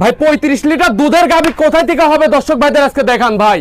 ভাই পঁয়ত্রিশ লিটার দুধের গাভি কোথায় থেকে হবে? দর্শক ভাইদের আজকে দেখান ভাই।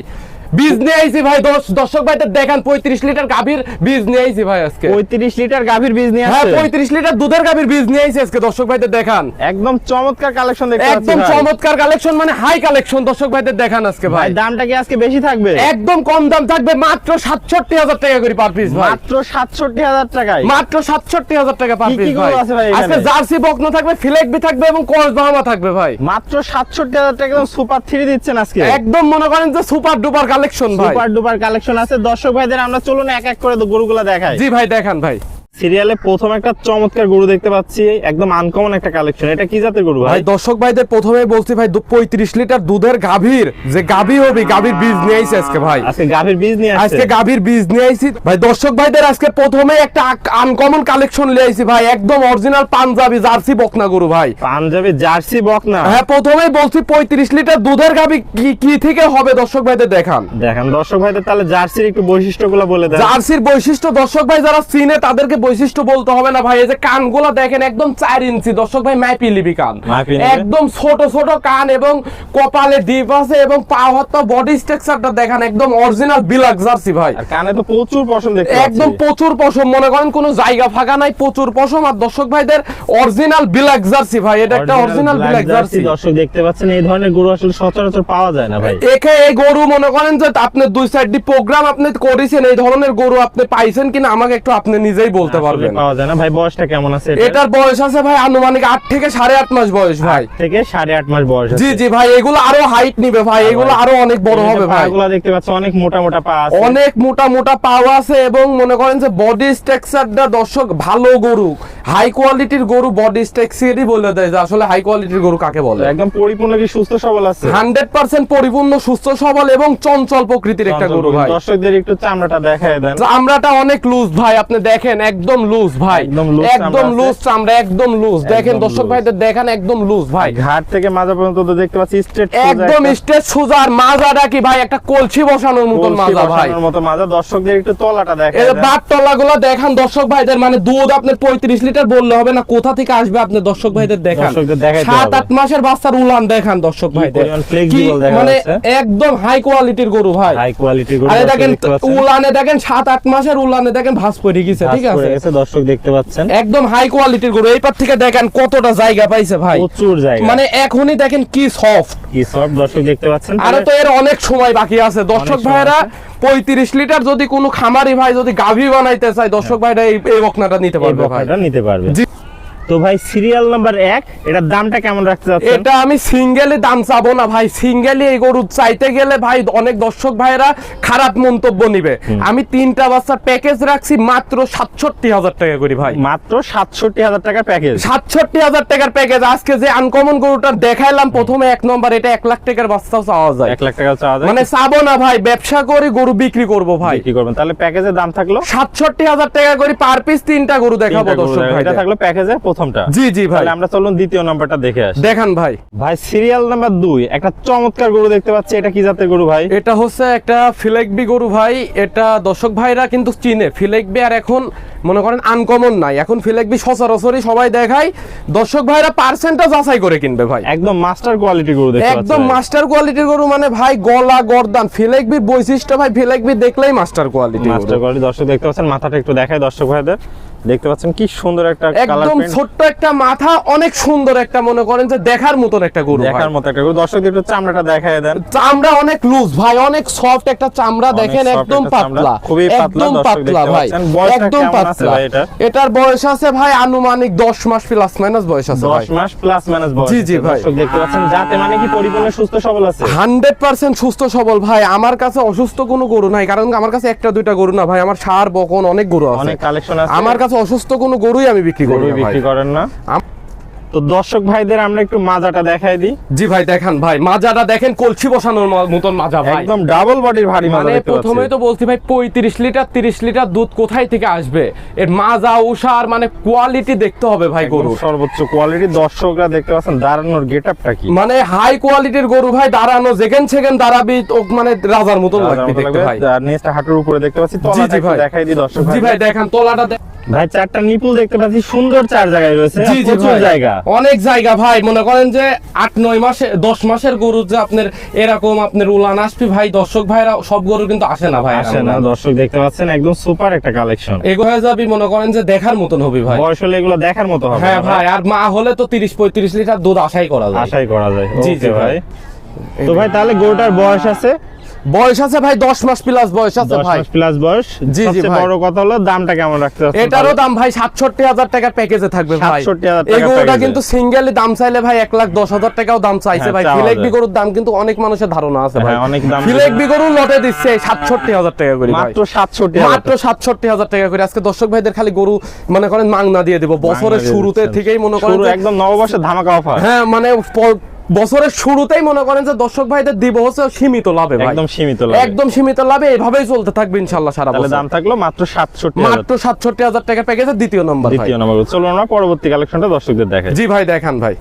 বীজ নিয়ে আইছি ভাই দর্শক ভাইদের দেখান পঁয়ত্রিশ লিটার গাভীর বীজ নিয়ে আইছি ভাই আজকে। পঁয়ত্রিশ লিটার গাভীর বীজ নিয়ে হ্যাঁ পঁয়ত্রিশ লিটার দুধের গাভীর বীজ নিয়ে আইছি আজকে দর্শক ভাইদের দেখান। একদম চমৎকার কালেকশন একদম চমৎকার কালেকশন মানে হাই কালেকশন দর্শক ভাইদের দেখান আজকে ভাই। ভাই দামটা কি আজকে বেশি থাকবে? একদম কম দাম থাকবে মাত্র সাতষট্টি হাজার টাকা করে পার পিস ভাই। মাত্র সাতষট্টি হাজার টাকায়? মাত্র সাতষট্টি হাজার টাকা পার পিস ভাই। আজকে জার্সি বকনা থাকবে ফিলেকবি থাকবে এবং বাহামা থাকবে ভাই। মাত্র সাতষট্টি হাজার টাকা সুপার থ্রি দিচ্ছেন আজকে। একদম মনে করেন যে সুপার ডুপার কালেকশন ভাই। সুপার ডুপার কালেকশন আছে। দর্শক ভাইদের আমরা চলুন এক এক করে গরুগুলো দেখাই। জি ভাই দেখান ভাই। সিরিয়ালে প্রথম একটা চমৎকার গরু দেখতে পাচ্ছি। একদম আনকমন একটা কালেকশন এটা কি জাতের গরু ভাই? দর্শক ভাইদের প্রথমে বলছি ভাই পঁয়ত্রিশ লিটার দুধের গাভীর। যে গাভী হবে গাভীর বীজ নিয়ে আইছে আজকে ভাই। আজকে গাভীর বীজ নিয়ে আজকে গাভীর বীজ নিয়ে আইছি। ভাই দর্শক ভাইদের আজকে প্রথমে একটা আনকমন কালেকশন নিয়ে আইছি ভাই। একদম অরিজিনাল পাঞ্জাবি জার্সি বকনা গরু ভাই। পাঞ্জাবি জার্সি বক না হ্যাঁ প্রথমেই বলছি পঁয়ত্রিশ লিটার দুধের গাভী কি কি থেকে হবে দর্শক ভাইদের দেখান? দেখান দর্শক ভাইদের তাহলে জার্সির একটু বৈশিষ্ট্যগুলো বলে দেন। জার্সির বৈশিষ্ট্য দর্শক ভাই যারা চিনে তাদেরকে বৈশিষ্ট্য বলতে হবে না ভাই এই যে কানগুলো দেখেন একদম চার ইঞ্চি। দর্শক ভাই ম্যাপি লিবি কান। একদম ছোট ছোট কান এবং কপালে ডিপ আছে এবং পা হাত বডি স্ট্রাকচারটা দেখেন একদম অরিজিনাল বিলাক জার্সি ভাই। আর কানে তো প্রচুর পছন্দ দেখতে একদম প্রচুর পশম। মনে করেন কোনো জায়গা ফাঁকা নাই প্রচুর পশম। আর দর্শক ভাইদের অরিজিনাল বিলাক জার্সি ভাই এটা একটা অরিজিনাল বিলাক জার্সি। দর্শক দেখতে পাচ্ছেন এই ধরনের গরু আসলে সচরাচর পাওয়া যায় না ভাই। একে এই গরু মনে করেন যে আপনি দুই সাইড প্রোগ্রাম আপনি করেছেন এই ধরনের গরু আপনি পাইছেন কিনা আমাকে একটু আপনি নিজেই বলতে পারবেন। পাওয়া যায় না। ভাই বয়সটা কেমন আছে এটার? বয়স আছে ভাই আনুমানিক আট থেকে সাড়ে আট মাস বয়স ভাই। থেকে সাড়ে আট মাস বয়স জি জি ভাই এগুলো আরও হাইট নিবে ভাই এগুলো আরও অনেক বড় হবে ভাই। এগুলো দেখতে পাচ্ছ অনেক মোটা মোটা পা আছে। অনেক মোটা মোটা পা আছে এবং মনে করেন যে বডি স্ট্রাকচারটা দর্শক ভালো গরু হাই কোয়ালিটির গরু বডি স্ট্রাকচারই বলে দেয় যে আসলে হাই কোয়ালিটির গরু কাকে বলে? একদম পরিপূর্ণ কি সুস্থ সবল আছে? হান্ড্রেড পার্সেন্ট পরিপূর্ণ সুস্থ সবল এবং চঞ্চল প্রকৃতির একটা গরু ভাই। দর্শকদের একটু চামড়াটা দেখায় দেন। চামড়াটা অনেক লুজ ভাই আপনি দেখেন একদম লুজ ভাই। একদম। লুজ চামড়া একদম লুজ দেখেন দর্শক ভাইদের দেখেন একদম লুজ ভাই। ঘাট থেকে মাজা পর্যন্ত তো দেখতে পাচ্ছি স্ট্রেট একদম স্টেজ সুজার মাজাটা কি ভাই? একটা কলসি বসানোর মতন মাজা ভাই। মতো মাজা। দর্শকদের একটু তলাটা এই দেখায় দেন। বাট তলাগুলো দেখেন দর্শক ভাইদের মানে দুধ আপনার পঁয়ত্রিশ লিটার বললে হবে না কোথা থেকে আসবে আপনি দর্শক ভাইদের দেখান? সাত আট মাসের বাচ্চার উলান দেখান দর্শক ভাইদের। মানে একদম হাই কোয়ালিটির গরু ভাই। হাই কোয়ালিটির গরু আরে দেখেন উলানে দেখেন সাত আট মাসের উলানে দেখেন ভাস পড়ে গেছে ঠিক আছে? দর্শক দেখতে পাচ্ছেন। একদম হাই কোয়ালিটির গরু এইবার থেকে দেখেন কতটা জায়গা পাইছে ভাই। প্রচুর জায়গা। মানে এখনই দেখেন কি সফট কি দর্শক দেখতে পাচ্ছেন? আরও তো এর অনেক সময় বাকি আছে। দর্শক ভাইরা পঁয়ত্রিশ লিটার যদি কোনো খামারি ভাই যদি গাভী বানাইতে চায় দর্শক ভাইরা এই বকনাটা নিতে পারবে ভাই। নিতে পারবে। তো ভাই সিরিয়াল নাম্বার এক এটার দামটা কেমন রাখতে যাচ্ছেন এটা আমি সিঙ্গেলি দাম চাবো না ভাই। সিঙ্গেলি এই গরু চাইতে গেলে ভাই অনেক দর্শক ভাইরা খারাপ মন্তব্য নিবে। আমি তিনটা বাচ্চার প্যাকেজ রাখছি মাত্র সাতষট্টি হাজার টাকা করি ভাই। মাত্র সাতষট্টি হাজার টাকার প্যাকেজ সাতষট্টি হাজার টাকার প্যাকেজ আজকে যে আনকমন গরুটা দেখাইলাম প্রথমে এক নম্বর এটা এক লাখ টাকার বাচ্চাও চাওয়া যায়। এক লাখ টাকা চাওয়া যায়? মানে চাবো না ভাই ব্যবসা করে গরু বিক্রি করব ভাই। কি করবেন। তাহলে প্যাকেজের দাম থাকল? সাতষট্টি হাজার টাকা করে পার পিস তিনটা গরু দেখাবো দর্শক ভাই এটা থাকল প্যাকেজের প্রথমটা? জি জি ভাই। আমরা চলুন দ্বিতীয় নাম্বারটা দেখে আসি। দেখান ভাই। ভাই সিরিয়াল নাম্বার দুই। একটা চমৎকার গরু দেখতে পাচ্ছি। এটা কি জাতের গরু ভাই? এটা হচ্ছে একটা ফিলেকবি গরু ভাই। এটা দর্শক ভাইরা কিন্তু চিনে। ফিলেকবি আর এখন মনে করেন আনকমন নাই। এখন ফিলেকবি সচরাচরই সবাই দেখায়। দর্শক ভাইরা পার্সেন্টটা যাচাই করে কিনবে ভাই। একদম মাস্টার কোয়ালিটি গরু দেখতে পাচ্ছি একদম মাস্টার কোয়ালিটির গরু মানে ভাই গলা গর্দান। ফিলেকবির বৈশিষ্ট্য ভাই ফিলেকবি দেখলেই মাস্টার কোয়ালিটি মাস্টার কোয়ালিটি দর্শক দেখতে পাচ্ছেন। মাথাটা একটু দেখায় দর্শক ভাইদের। দেখতে পাচ্ছেন কি সুন্দর একটা একদম ছোট্ট একটা মাথা অনেক সুন্দর একটা মনে করেন যে দেখার মতন একটা গরু দেখার মতো একটা গরু। দর্শক একটু চামড়াটা দেখায় দেন। চামড়া অনেক লুজ ভাই অনেক সফট একটা চামড়া দেখেন একদম পাতলা। খুবই পাতলা, একদম পাতলা ভাই একদম পাতলা। এটার? বয়স আছে ভাই আনুমানিক 10 মাস প্লাস মাইনাস বয়স আছে ভাই। দশ মাস প্লাস মাইনাস বয়স জি, জি। ভাই। দর্শক দেখতে পাচ্ছেন যাতে মানে কি পরিপূর্ণ সুস্থ সবল আছে। হান্ড্রেড পার্সেন্ট সুস্থ সবল ভাই। আমার কাছে অসুস্থ কোনো গরু নাই কারণ আমার কাছে একটা দুইটা গরু না ভাই। আমার সার বকন অনেক গরু আছে। অনেক কালেকশন আছে। আমার কাছে অসুস্থ কোনো গরুই আমি বিক্রি করি। বিক্রি করেন না তো দর্শক ভাইদের আমরা একটু মাজাটা দেখাই দিই। জি ভাই দেখেন ভাই। মাজাটা দেখেন কলসি বসানোর মতন মাজা ভাই। একদম ডাবল বডির ভারী মাজা মানে পাচ্ছি। তো বলছি ভাই পঁয়ত্রিশ লিটার তিরিশ লিটার দুধ কোথায় থেকে আসবে? এর মাজা উষার মানে কোয়ালিটি দেখতে হবে ভাই গরু সর্বোচ্চ কোয়ালিটি দর্শকরা দেখতে পাচ্ছেন দাঁড়ানোর গেটআপটা কি? মানে হাই কোয়ালিটির গরু ভাই দাঁড়ানো যেখান সেখান দাঁড়াবি তো মানে রাজার মতন লাগবে দেখতে ভাই। আর নেক্সট হাঁটুর উপরে দেখতে পাচ্ছি তলাটা দেখাই দিই দর্শক ভাই জি ভাই। দেখান তোলাটা ভাই চারটা নিপুল দেখতে পাচ্ছি সুন্দর চার জায়গায় রয়েছে জি, জি প্রচুর জায়গা। অনেক জায়গা ভাই মনে করেন যে আট নয় মাসে দশ মাসের গরু যে আপনার এরকম আপনার উলান আসবি ভাই দর্শক ভাইরা সব গরু কিন্তু আসে না ভাই আসে না দর্শক দেখতে পাচ্ছেন একদম সুপার একটা কালেকশন এগো হয়ে যাবি মনে করেন যে দেখার মতন হবি ভাই। বয়স হলে এগুলো দেখার মতো হবে হ্যাঁ ভাই। আর মা হলে তো তিরিশ পঁয়ত্রিশ লিটার দুধ আশাই করা যায়। আশাই করা যায়। জি, জি, ভাই। তো ভাই তাহলে গরুটার বয়স আছে? বয়স আছে ভাই দশ মাস প্লাস বয়স আছে ভাই। মাস প্লাস বয়স। জি, জি, ভাই। বড় কথা হলো দামটা কেমন রাখতে এটারও দাম ভাই সাতষট্টি হাজার টাকার প্যাকেজে থাকবে ভাই। 67,000 টাকার এগুলোটা কিন্তু সিঙ্গেলি দাম চাইলে ভাই এক লাখ দশ হাজার টাকাও দাম চাইছে হ্যাঁ, ভাই। চাওয়া ফিলেকবি গরুর দাম কিন্তু অনেক মানুষের ধারণা আছে ভাই। হ্যাঁ, অনেক দাম ফিলেকবি গরুর লটে দিচ্ছে সাতষট্টি হাজার টাকা করে ভাই। মাত্র সাতষট্টি মাত্র সাতষট্টি হাজার টাকা করে। আজকে দর্শক ভাইদের খালি গরু মনে করেন মাংনা দিয়ে দিব। বছরের শুরুতে থেকেই মনে করেন একদম নববর্ষের ধামাকা অফার হ্যাঁ মানে বছরের শুরুতেই মনে করেন যে দর্শক ভাইদের দিব হচ্ছে সীমিত লাভে একদম সীমিত লাভে। একদম সীমিত লাভে এইভাবেই চলতে থাকবে ইনশাআল্লাহ সারা বছর। দাম থাকল মাত্র সাতষট্টি হাজার। মাত্র সাতষট্টি হাজার টাকা প্যাকেজের দ্বিতীয় নম্বর ভাই। দ্বিতীয় নম্বর চলো আমরা পরবর্তী কালেকশনটা দর্শকদের দেখাই। জি ভাই দেখান ভাই।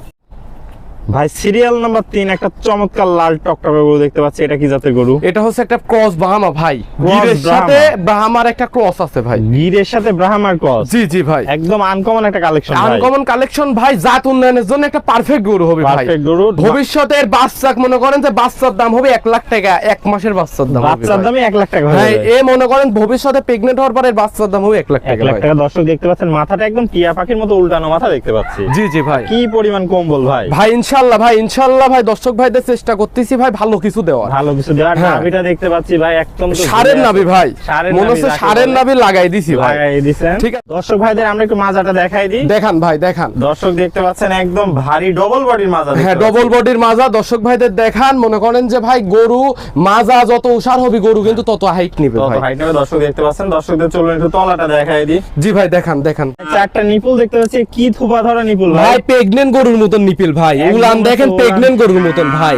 ভাই সিরিয়াল নাম্বার তিন একটা চমৎকার লাল টকটকে গরু দেখতে পাচ্ছি। এটা কি জাতের গরু? এটা হচ্ছে একটা ক্রস বাহামা ভাই। গিরের সাথে বাহামার একটা ক্রস আছে ভাই। গিরের সাথে ব্রাহ্মার ক্রস? জি জি ভাই। একদম আনকমন একটা কালেকশন আনকমন কালেকশন ভাই জাত উন্নয়নের জন্য একটা পারফেক্ট গরু হবে ভাই। পারফেক্ট গরু। ভবিষ্যতের বাচ্চা মনে করেন যে বাচ্চার দাম হবে এক লাখ টাকা এক মাসের বাচ্চার দাম বাচ্চার ভাই। দামে এক লাখ টাকা হ্যাঁ এ মনে করেন ভবিষ্যতে প্রেগনেন্ট হওয়ার পরে বাচ্চার দাম হবে এক লাখ এক টাকা লাখ টাকা। দর্শক দেখতে পাচ্ছেন মাথাটা একদম টিয়া পাখির মতো উল্টানো মাথা দেখতে পাচ্ছি। জি জি ভাই। কি পরিমাণ কম্বল ভাই। ভাই ইনশাল্লাহ ভাই ইনশাল্লাহ ভাই দর্শক ভাইদের চেষ্টা করতেছি ভাই ভালো কিছু দেওয়ার। ভালো কিছু দেওয়ার। হ্যাঁ। নাভিটা দেখতে পাচ্ছি ভাই একদম সারের নাবি ভাই। মনে হচ্ছে সারের। নাবি লাগাই দিছি ভাই। লাগাই দিছেন। ঠিক আছে। দর্শক ভাইদের আমরা একটু মাজাটা দেখাই দিই। দেখান ভাই দেখান। দর্শক দেখতে পাচ্ছেন একদম ভারী ডবল বডির মাজা হ্যাঁ। ডবল বডির মাজা। দর্শক ভাইদের দেখান মনে করেন যে ভাই গরু মাজা যত উষার হবে গরু কিন্তু তত হাইট নিবে ভাই। হাইট নেবে। দর্শক দেখতে পাচ্ছেন দর্শকদের চলুন একটু তলাটা দেখাই দিই। জি ভাই দেখান দেখান। চারটা নিপুল দেখতে পাচ্ছি কি থুপা ধরা নিপুল ভাই? প্রেগনেন্ট গরুর মতন নিপিল ভাই উলান দেখেন প্রেগনেন্ট গরুর মতন ভাই।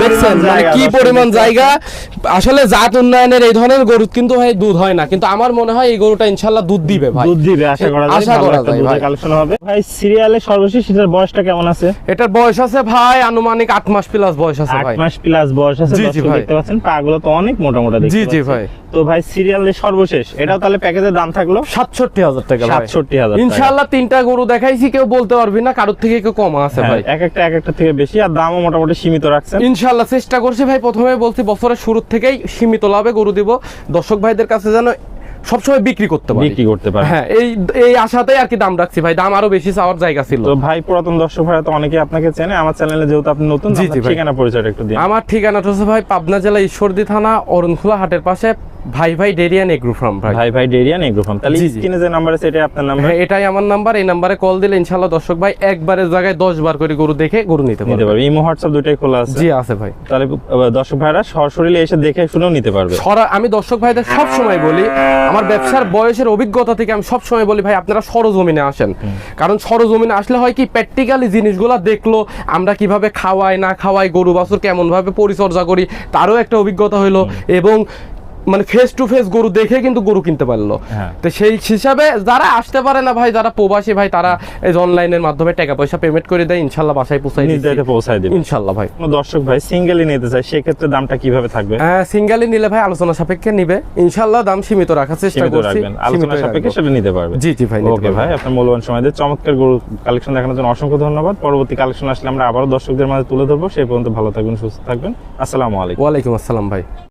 দেখছেন মানে কি পরিমাণ জায়গা? আসলে জাত উন্নয়নের এই ধরনের গরু কিন্তু ভাই দুধ হয় না। কিন্তু আমার মনে হয় এই গরুটা ইনশাল্লাহ দুধ দিবে ভাই। দুধ দিবে আশা করা যায়। আশা করা যায়, ভাই। কালেকশন হবে। ভাই সিরিয়ালে সর্বশেষ এটার বয়সটা কেমন আছে? এটার বয়স আছে ভাই আনুমানিক আট মাস প্লাস বয়স আছে ভাই। মাস প্লাস বয়স আছে জি, জি, ভাই। দেখতে পাচ্ছেন পাগুলো তো অনেক মোটা মোটা দেখতে জি, জি, ভাই। তো ভাই সিরিয়ালের সর্বশেষ এটাও তাহলে প্যাকেজের দাম থাকল? সাতষট্টি হাজার টাকা ভাই। সাতষট্টি হাজার ইনশাল্লাহ তিনটা গরু দেখাইছি কেউ বলতে পারবি না কারোর থেকে কেউ কম আছে ভাই। এক একটা এক একটা থেকে বেশি আর দামও মোটামুটি সীমিত রাখছেন। ইনশাল্লাহ চেষ্টা করছি ভাই প্রথমে বলছি বছরের শুরুর থেকেই সীমিত লাভে গরু দিব। দর্শক ভাইদের কাছে যেন সবসময় বিক্রি করতে পারি। বিক্রি করতে পারে। হ্যাঁ এই এই আশাতেই আর কি দাম রাখছি ভাই দাম আরও বেশি চাওয়ার জায়গা ছিল। তো ভাই পুরাতন দর্শক ভাইরা তো অনেকে আপনাকে চেনে আমার চ্যানেলে যেহেতু আপনি নতুন ভাই। ঠিকানা পরিচয় একটু দিন। আমার ঠিকানাটা হচ্ছে ভাই পাবনা জেলা ঈশ্বরদী থানা অরুণখোলা হাটের পাশে। ভাই ভাই ডেরিয়ান এগ্রো ফার্ম ভাই। ভাই ভাই ডেরিয়ান এগ্রো ফার্ম। তাহলে। স্ক্রিনে যে নাম্বার আছে এটাই আপনার নাম্বার হ্যাঁ এটাই আমার নাম্বার এই নাম্বারে কল দিলে ইনশাল্লাহ দর্শক ভাই একবারের জায়গায় দশ বার করে গরু দেখে গরু নিতে নিতে পারবে। পারবে। ইমো হোয়াটসঅ্যাপ দুটাই খোলা আছে। জি আছে ভাই। তাহলে দর্শক ভাইরা সরাসরি এসে দেখে শুনেও নিতে পারবে। আমি দর্শক ভাইদের সব সময় বলি আমার ব্যবসার বয়সের অভিজ্ঞতা থেকে আমি সব সময় বলি ভাই আপনারা সরজমিনে আসেন। কারণ সরজমিনে আসলে হয় কি প্র্যাকটিক্যালি জিনিসগুলো দেখল আমরা কীভাবে খাওয়াই না খাওয়াই গরু বাছুর কেমন ভাবে পরিচর্যা করি তারও একটা অভিজ্ঞতা হইল। এবং মানে ফেস টু ফেস গরু দেখে কিন্তু গরু কিনতে পারল। হ্যাঁ। তো সেই হিসাবে যারা আসতে পারে না ভাই যারা প্রবাসী ভাই তারা এই অনলাইনের মাধ্যমে টাকা পয়সা পেমেন্ট করে দেয় ইনশাল্লাহ বাসায় নিজ দায়িত্বে পৌঁছায় দিবে। ইনশাল্লাহ ভাই। দর্শক ভাই সিঙ্গেলই নিতে চায় সেক্ষেত্রে দামটা কীভাবে থাকবে? হ্যাঁ সিঙ্গেলি নিলে ভাই আলোচনা সাপেক্ষে নিবে। ইনশাল্লাহ দাম সীমিত রাখার চেষ্টা করছি। রাখবেন। আলোচনা সাপেক্ষে সেটা নিতে পারবে। জি জি ভাই ওকে ভাই আপনার মূল্যবান সময় দিয়ে চমৎকার গরু কালেকশন দেখানোর জন্য অসংখ্য ধন্যবাদ। পরবর্তী কালেকশন আসলে আমরা আবারও দর্শকদের মাঝে তুলে ধরবো। সেই পর্যন্ত ভালো থাকবেন সুস্থ থাকবেন। আসসালামু আলাইকুম। ওয়ালাইকুম আসসালাম ভাই।